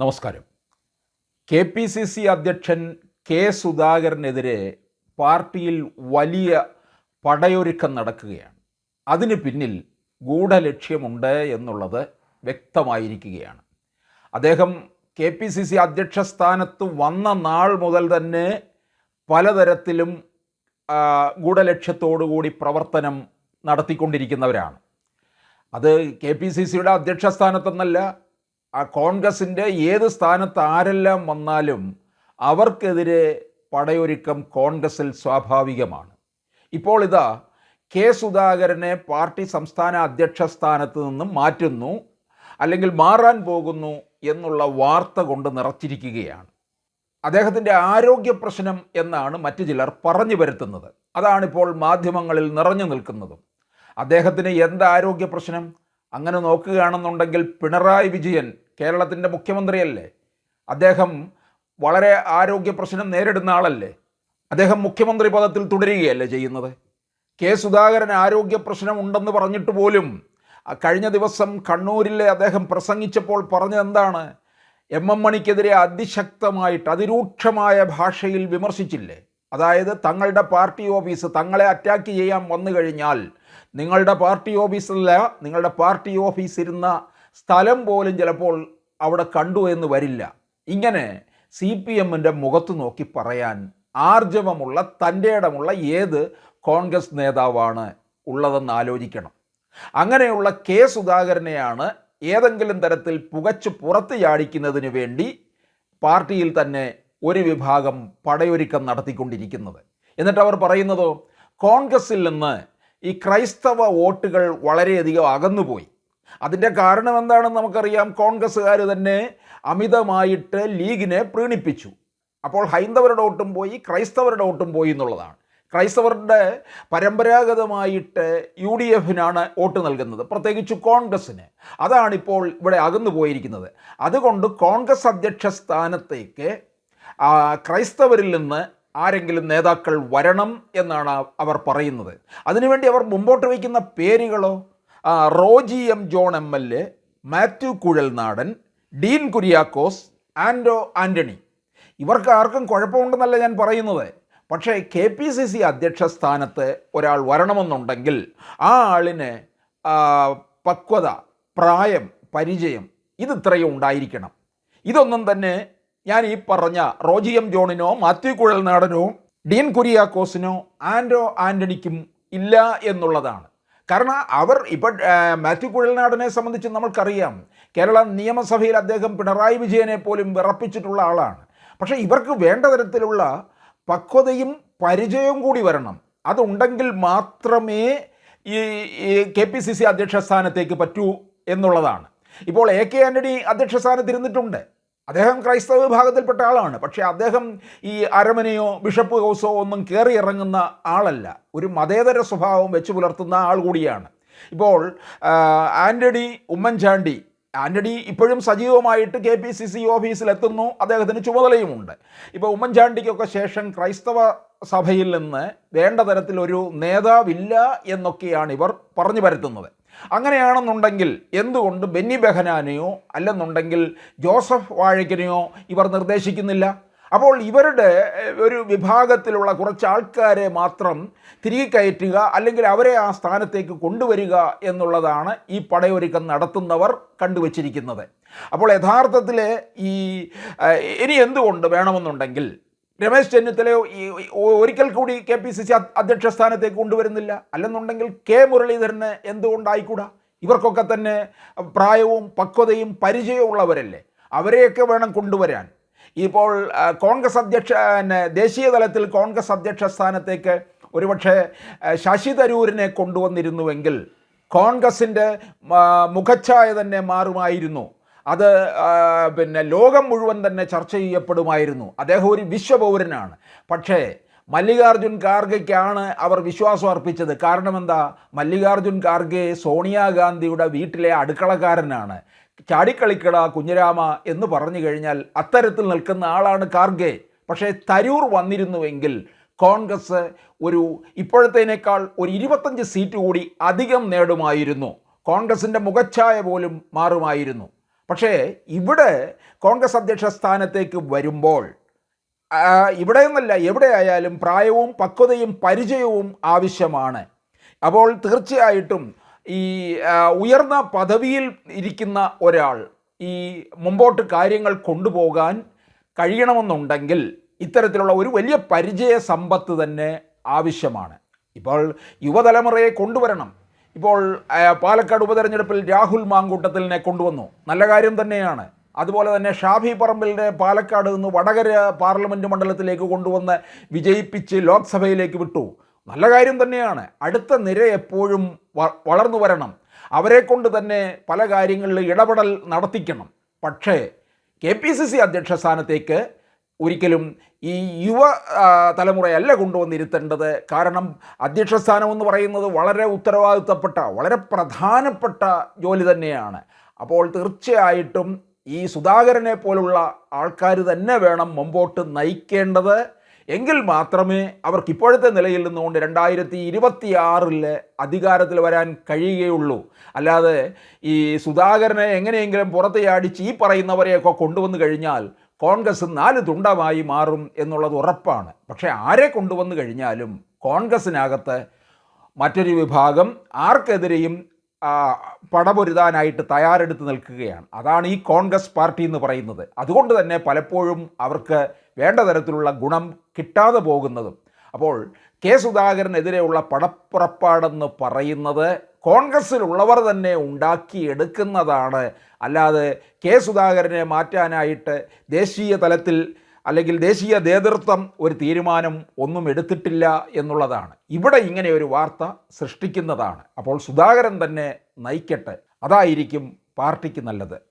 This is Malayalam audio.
നമസ്കാരം. കെ പി സി സി അധ്യക്ഷൻ കെ സുധാകരനെതിരെ പാർട്ടിയിൽ വലിയ പടയൊരുക്കം നടക്കുകയാണ്. അതിന് പിന്നിൽ ഗൂഢലക്ഷ്യമുണ്ട് എന്നുള്ളത് വ്യക്തമായിരിക്കുകയാണ്. അദ്ദേഹം കെ പി സി സി അധ്യക്ഷ സ്ഥാനത്ത് വന്ന നാൾ മുതൽ തന്നെ പലതരത്തിലും ഗൂഢലക്ഷ്യത്തോടുകൂടി പ്രവർത്തനം നടത്തിക്കൊണ്ടിരിക്കുന്നവരാണ്. അത് കെ പി സി സിയുടെ അധ്യക്ഷ സ്ഥാനത്തെന്നല്ല ആ കോൺഗ്രസിന്റെ ഏത് സ്ഥാനത്ത് ആരെല്ലാം വന്നാലും അവർക്കെതിരെ പടയൊരുക്കം കോൺഗ്രസിൽ സ്വാഭാവികമാണ്. ഇപ്പോൾ ഇതാ കെ സുധാകരനെ പാർട്ടി സംസ്ഥാന അധ്യക്ഷ സ്ഥാനത്ത് നിന്നും മാറ്റുന്നു അല്ലെങ്കിൽ മാറാൻ പോകുന്നു എന്നുള്ള വാർത്ത കൊണ്ട് നിറച്ചിരിക്കുകയാണ്. അദ്ദേഹത്തിന്റെ ആരോഗ്യ പ്രശ്നം എന്നാണ് മറ്റു ചിലർ പറഞ്ഞു വരുത്തുന്നത് അതാണിപ്പോൾ മാധ്യമങ്ങളിൽ നിറഞ്ഞു നിൽക്കുന്നതും. അദ്ദേഹത്തിന് എന്ത് ആരോഗ്യ പ്രശ്നം? അങ്ങനെ നോക്കുകയാണെന്നുണ്ടെങ്കിൽ പിണറായി വിജയൻ കേരളത്തിന്റെ മുഖ്യമന്ത്രിയല്ലേ? അദ്ദേഹം വളരെ ആരോഗ്യ പ്രശ്നം നേരിടുന്ന ആളല്ലേ? അദ്ദേഹം മുഖ്യമന്ത്രി പദത്തിൽ തുടരുകയല്ലേ ചെയ്യുന്നത്? കെ സുധാകരൻ ആരോഗ്യ പ്രശ്നം ഉണ്ടെന്ന് പറഞ്ഞിട്ട് പോലും കഴിഞ്ഞ ദിവസം കണ്ണൂരിലെ അദ്ദേഹം പ്രസംഗിച്ചപ്പോൾ പറഞ്ഞതെന്താണ് എം എം മണിക്കെതിരെ അതിശക്തമായിട്ട് അതിരൂക്ഷമായ ഭാഷയിൽ വിമർശിച്ചില്ലേ? അതായത് തങ്ങളുടെ പാർട്ടി ഓഫീസ് തങ്ങളെ അറ്റാക്ക് ചെയ്യാൻ വന്നു കഴിഞ്ഞാൽ നിങ്ങളുടെ പാർട്ടി ഓഫീസിലെ നിങ്ങളുടെ പാർട്ടി ഓഫീസ് ഇരുന്ന സ്ഥലം പോലും ചിലപ്പോൾ അവിടെ കണ്ടു എന്ന് വരില്ല. ഇങ്ങനെ സി പി എമ്മിന്റെ മുഖത്ത് നോക്കി പറയാൻ ആർജവമുള്ള തന്റെ ഇടമുള്ള ഏത് കോൺഗ്രസ് നേതാവാണ് ഉള്ളതെന്ന് ആലോചിക്കണം. അങ്ങനെയുള്ള കെ സുധാകരനെയാണ് ഏതെങ്കിലും തരത്തിൽ പുകച്ച് പുറത്ത് ചാടിക്കുന്നതിന് വേണ്ടി പാർട്ടിയിൽ തന്നെ ഒരു വിഭാഗം പടയൊരുക്കം നടത്തിക്കൊണ്ടിരിക്കുന്നത്. എന്നിട്ട് അവർ പറയുന്നതോ കോൺഗ്രസിൽ നിന്ന് ഈ ക്രൈസ്തവ വോട്ടുകൾ വളരെയധികം അകന്നുപോയി. അതിന്റെ കാരണം എന്താണെന്ന് നമുക്കറിയാം. കോൺഗ്രസ്സുകാർ തന്നെ അമിതമായിട്ട് ലീഗിനെ പ്രീണിപ്പിച്ചു. അപ്പോൾ ഹൈന്ദവരുടെ വോട്ടും പോയി ക്രൈസ്തവരുടെ വോട്ടും പോയി എന്നുള്ളതാണ്. ക്രൈസ്തവരുടെ പരമ്പരാഗതമായിട്ട് യു ഡി എഫിനാണ് വോട്ട് നൽകുന്നത് പ്രത്യേകിച്ച് കോൺഗ്രസ്സിന്. അതാണിപ്പോൾ ഇവിടെ അകന്നു പോയിരിക്കുന്നത് അതുകൊണ്ട് കോൺഗ്രസ് അധ്യക്ഷ സ്ഥാനത്തേക്ക് ക്രൈസ്തവരിൽ നിന്ന് ആരെങ്കിലും നേതാക്കൾ വരണം എന്നാണ് അവർ പറയുന്നത്. അതിനുവേണ്ടി അവർ മുമ്പോട്ട് വയ്ക്കുന്ന പേരുകളോ Roji M John M L A Mathew Kuzhalnadan Dean Kuriakose Anto Antony ഇവർക്ക് ആർക്കും കുഴപ്പമുണ്ടെന്നല്ല ഞാൻ പറയുന്നത്. പക്ഷേ കെ പി സി സി അധ്യക്ഷ സ്ഥാനത്ത് ഒരാൾ വരണമെന്നുണ്ടെങ്കിൽ ആ ആളിന് പക്വത പ്രായം പരിചയം ഇത് ഇത്രയും ഉണ്ടായിരിക്കണം. ഇതൊന്നും തന്നെ ഞാൻ ഈ പറഞ്ഞ റോജി എം ജോണിനോ മാത്യു കുഴൽനാടനോ ഡീൻ കുര്യാക്കോസിനോ ആൻഡോ ആന്റണിക്കും ഇല്ല എന്നുള്ളതാണ്. കാരണം അവർ ഇപ്പം മാത്യു കുഴൽനാടനെ സംബന്ധിച്ച് നമ്മൾക്കറിയാം. കേരള നിയമസഭയിൽ അദ്ദേഹം പിണറായി വിജയനെ പോലും വിറപ്പിച്ചിട്ടുള്ള ആളാണ്. പക്ഷേ ഇവർക്ക് വേണ്ട തരത്തിലുള്ള പക്വതയും പരിചയവും കൂടി വരണം. അതുണ്ടെങ്കിൽ മാത്രമേ ഈ കെ പി സി സി അധ്യക്ഷ സ്ഥാനത്തേക്ക് പറ്റൂ എന്നുള്ളതാണ്. ഇപ്പോൾ എ കെ ആന്റണി അധ്യക്ഷ സ്ഥാനത്ത് ഇരുന്നിട്ടുണ്ട് അദ്ദേഹം ക്രൈസ്തവ വിഭാഗത്തിൽപ്പെട്ട ആളാണ്. പക്ഷേ അദ്ദേഹം ഈ അരമനയോ ബിഷപ്പ് ഹൗസോ ഒന്നും കയറി ഇറങ്ങുന്ന ആളല്ല. ഒരു മതേതര സ്വഭാവം വെച്ച് പുലർത്തുന്ന ആൾ കൂടിയാണ്. ഇപ്പോൾ ആന്റണി ഉമ്മൻചാണ്ടി. ആന്റണി ഇപ്പോഴും സജീവമായിട്ട് കെ പി സി സി ഓഫീസിലെത്തുന്നു. അദ്ദേഹത്തിന് ചുമതലയുമുണ്ട്. ഇപ്പോൾ ഉമ്മൻചാണ്ടിക്കൊക്കെ ശേഷം ക്രൈസ്തവ സഭയിൽ നിന്ന് വേണ്ട തരത്തിലൊരു നേതാവില്ല എന്നൊക്കെയാണ് ഇവർ പറഞ്ഞു വരുത്തുന്നത് അങ്ങനെയാണെന്നുണ്ടെങ്കിൽ എന്തുകൊണ്ട് ബെന്നി ബെഹനാനെയോ അല്ലെന്നുണ്ടെങ്കിൽ ജോസഫ് വാഴയ്ക്കനെയോ ഇവർ നിർദ്ദേശിക്കുന്നില്ല? അപ്പോൾ ഇവരുടെ ഒരു വിഭാഗത്തിലുള്ള കുറച്ച് ആൾക്കാരെ മാത്രം തിരികെ കയറ്റുക അല്ലെങ്കിൽ അവരെ ആ സ്ഥാനത്തേക്ക് കൊണ്ടുവരിക എന്നുള്ളതാണ് ഈ പടയൊരുക്കം നടത്തുന്നവർ കണ്ടുവച്ചിരിക്കുന്നത്. അപ്പോൾ യഥാർത്ഥത്തിൽ ഈ ഇനി എന്തുകൊണ്ട് വേണമെന്നുണ്ടെങ്കിൽ രമേശ് ചെന്നിത്തലയോ ഈ ഒരിക്കൽ കൂടി കെ പി സി സി അധ്യക്ഷ സ്ഥാനത്തേക്ക് കൊണ്ടുവരുന്നില്ല. അല്ലെന്നുണ്ടെങ്കിൽ കെ മുരളീധരന് എന്തുകൊണ്ടായിക്കൂടാ? ഇവർക്കൊക്കെ തന്നെ പ്രായവും പക്വതയും പരിചയവും ഉള്ളവരല്ലേ? അവരെയൊക്കെ വേണം കൊണ്ടുവരാൻ. ഇപ്പോൾ കോൺഗ്രസ് അധ്യക്ഷ ദേശീയ തലത്തിൽ കോൺഗ്രസ് അധ്യക്ഷ സ്ഥാനത്തേക്ക് ഒരുപക്ഷെ ശശി തരൂരിനെ കൊണ്ടുവന്നിരുന്നുവെങ്കിൽ കോൺഗ്രസിന്റെ മുഖച്ഛായ തന്നെ മാറുമായിരുന്നു. അത് പിന്നെ ലോകം മുഴുവൻ തന്നെ ചർച്ച ചെയ്യപ്പെടുമായിരുന്നു. അദ്ദേഹം ഒരു വിശ്വപൗരനാണ്. പക്ഷേ മല്ലികാർജുൻ ഖാർഗെക്കാണ് അവർ വിശ്വാസം അർപ്പിച്ചത്. കാരണം എന്താ? മല്ലികാർജുൻ ഖാർഗെ സോണിയാഗാന്ധിയുടെ വീട്ടിലെ അടുക്കളക്കാരനാണ്. ചാടിക്കളിക്കട കുഞ്ഞിരാമ എന്ന് പറഞ്ഞു കഴിഞ്ഞാൽ അത്തരത്തിൽ നിൽക്കുന്ന ആളാണ് ഖാർഗെ. പക്ഷേ തരൂർ വന്നിരുന്നുവെങ്കിൽ കോൺഗ്രസ് ഒരു ഇപ്പോഴത്തേനേക്കാൾ ഒരു ഇരുപത്തഞ്ച് സീറ്റ് കൂടി അധികം നേടുമായിരുന്നു. കോൺഗ്രസിന്റെ മുഖച്ഛായ പോലും മാറുമായിരുന്നു. പക്ഷേ ഇവിടെ കോൺഗ്രസ് അധ്യക്ഷ സ്ഥാനത്തേക്ക് വരുമ്പോൾ ഇവിടെ നിന്നല്ല എവിടെയായാലും പ്രായവും പക്വതയും പരിചയവും ആവശ്യമാണ്. അപ്പോൾ തീർച്ചയായിട്ടും ഈ ഉയർന്ന പദവിയിൽ ഇരിക്കുന്ന ഒരാൾ ഈ മുമ്പോട്ട് കാര്യങ്ങൾ കൊണ്ടുപോകാൻ കഴിയണമെന്നുണ്ടെങ്കിൽ ഇത്തരത്തിലുള്ള ഒരു വലിയ പരിചയ സമ്പത്ത് തന്നെ ആവശ്യമാണ്. ഇപ്പോൾ യുവതലമുറയെ കൊണ്ടുവരണം. ഇപ്പോൾ പാലക്കാട് ഉപതെരഞ്ഞെടുപ്പിൽ രാഹുൽ മാങ്കൂട്ടത്തിലിനെ കൊണ്ടുവന്നു. നല്ല കാര്യം തന്നെയാണ്. അതുപോലെ തന്നെ ഷാഫി പറമ്പലിനെ പാലക്കാട് നിന്ന് വടകര പാർലമെന്റ് മണ്ഡലത്തിലേക്ക് കൊണ്ടുവന്ന് വിജയിപ്പിച്ച് ലോക്സഭയിലേക്ക് വിട്ടു. നല്ല കാര്യം തന്നെയാണ്. അടുത്ത നിര എപ്പോഴും വളർന്നു വരണം. അവരെ കൊണ്ട് തന്നെ പല കാര്യങ്ങളിൽ ഇടപെടൽ നടത്തിക്കണം. പക്ഷേ കെ പി സി സി അധ്യക്ഷ സ്ഥാനത്തേക്ക് ഒരിക്കലും ഈ യുവ തലമുറയല്ല കൊണ്ടുവന്നിരുത്തേണ്ടത്. കാരണം അധ്യക്ഷസ്ഥാനം എന്ന് പറയുന്നത് വളരെ ഉത്തരവാദിത്തപ്പെട്ട വളരെ പ്രധാനപ്പെട്ട ജോലി തന്നെയാണ്. അപ്പോൾ തീർച്ചയായിട്ടും ഈ സുധാകരനെ പോലുള്ള ആൾക്കാർ തന്നെ വേണം മുമ്പോട്ട് നയിക്കേണ്ടത്. എങ്കിൽ മാത്രമേ അവർക്ക് ഇപ്പോഴത്തെ നിലയിൽ നിന്നുകൊണ്ട് രണ്ടായിരത്തി ഇരുപത്തി ആറിൽ അധികാരത്തിൽ വരാൻ കഴിയുകയുള്ളൂ. അല്ലാതെ ഈ സുധാകരനെ എങ്ങനെയെങ്കിലും പുറത്തെയാടിച്ച് ഈ പറയുന്നവരെയൊക്കെ കൊണ്ടുവന്നു കഴിഞ്ഞാൽ കോൺഗ്രസ് നാല് തുണ്ടമായി മാറും എന്നുള്ളത് ഉറപ്പാണ്. പക്ഷേ ആരെ കൊണ്ടുവന്നു കഴിഞ്ഞാലും കോൺഗ്രസിനകത്ത് മറ്റൊരു വിഭാഗം ആർക്കെതിരെയും പടപൊരുതാനായിട്ട് തയ്യാറെടുത്ത് നിൽക്കുകയാണ്. അതാണ് ഈ കോൺഗ്രസ് പാർട്ടി എന്ന് പറയുന്നത്. അതുകൊണ്ട് തന്നെ പലപ്പോഴും അവർക്ക് വേണ്ട തരത്തിലുള്ള ഗുണം കിട്ടാതെ പോകുന്നതും. അപ്പോൾ കെ സുധാകരനെതിരെയുള്ള പടപ്പുറപ്പാടെന്ന് പറയുന്നത് കോൺഗ്രസ്സിലുള്ളവർ തന്നെ ഉണ്ടാക്കിയെടുക്കുന്നതാണ്. അല്ലാതെ കെ സുധാകരനെ മാറ്റാനായിട്ട് ദേശീയ തലത്തിൽ അല്ലെങ്കിൽ ദേശീയ നേതൃത്വം ഒരു തീരുമാനം ഒന്നും എടുത്തിട്ടില്ല എന്നുള്ളതാണ്. ഇവിടെ ഇങ്ങനെ ഒരു വാർത്ത സൃഷ്ടിക്കുന്നതാണ്. അപ്പോൾ സുധാകരൻ തന്നെ നയിക്കട്ടെ. അതായിരിക്കും പാർട്ടിക്ക് നല്ലത്.